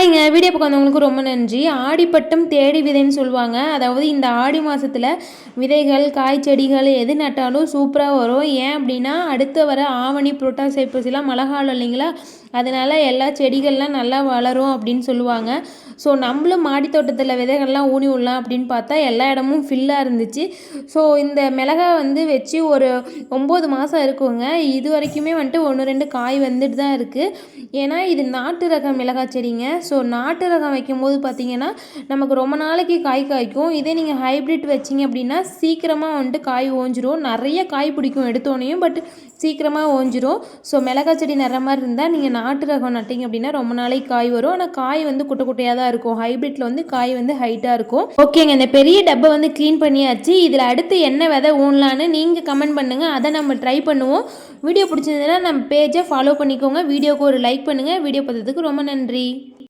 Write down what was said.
ஹாய்ங்க video பக்கம் வந்தவங்களுக்கு ரொம்ப நன்றி. ஆடிப்பட்டம் தேடி விதைன்னு சொல்லுவாங்க. அதாவது இந்த ஆடி மாதத்தில் விதைகள் காய் செடிகள் எது நட்டாலும் சூப்பராக வரும். ஏன் அப்படின்னா அடுத்து வர ஆவணி புரட்டாசி ஐப்பசிலாம் மழை காலம் இல்லைங்களா? அதனால் எல்லா செடிகள்லாம் நல்லா வளரும் அப்படின்னு சொல்லுவாங்க. ஸோ நம்மளும் மாடி தோட்டத்தில் விதைகள்லாம் ஊனி விடலாம் அப்படின்னு பார்த்தா எல்லா இடமும் ஃபில்லாக இருந்துச்சு. ஸோ இந்த மிளகாய் வந்து வச்சு ஒரு ஒம்பது மாதம் இருக்குங்க. இது வரைக்குமே வந்துட்டு ஒன்று ரெண்டு காய் வந்துட்டு தான் இருக்குது ஏன்னா இது நாட்டு ரகம் மிளகாய் செடிங்க. ஸோ நாட்டு ரகம் வைக்கும்போது பார்த்தீங்கன்னா நமக்கு ரொம்ப நாளைக்கு காய் காய்க்கும். இதே நீங்கள் ஹைப்ரிட் வச்சிங்க அப்படின்னா சீக்கிரமாக வந்துட்டு காய் ஓஞ்சிரும். நிறைய காய் பிடிக்கும் எடுத்தோடனையும் பட் சீக்கிரமாக ஓஞ்சிரும். ஸோ மிளகாய் செடி நிற மாதிரி இருந்தால் நீங்கள் நாட்டு ரகம் நட்டிங்க அப்படின்னா ரொம்ப நாளைக்கு காய் வரும். ஆனால் காய் வந்து குட்டை குட்டையாக தான் இருக்கும். ஹைபிரிட்ல வந்து காய் வந்து ஹைட்டாக இருக்கும். ஓகேங்க இந்த பெரிய டப்பை வந்து க்ளீன் பண்ணியாச்சு. இதில் அடுத்து என்ன விதை ஊனலான்னு நீங்கள் கமெண்ட் பண்ணுங்கள் அதை நம்ம ட்ரை பண்ணுவோம். வீடியோ பிடிச்சிருந்ததுன்னா நம்ம பேஜை ஃபாலோ பண்ணிக்கோங்க. வீடியோக்கு ஒரு லைக் பண்ணுங்கள் வீடியோ பார்த்ததுக்கு ரொம்ப நன்றி.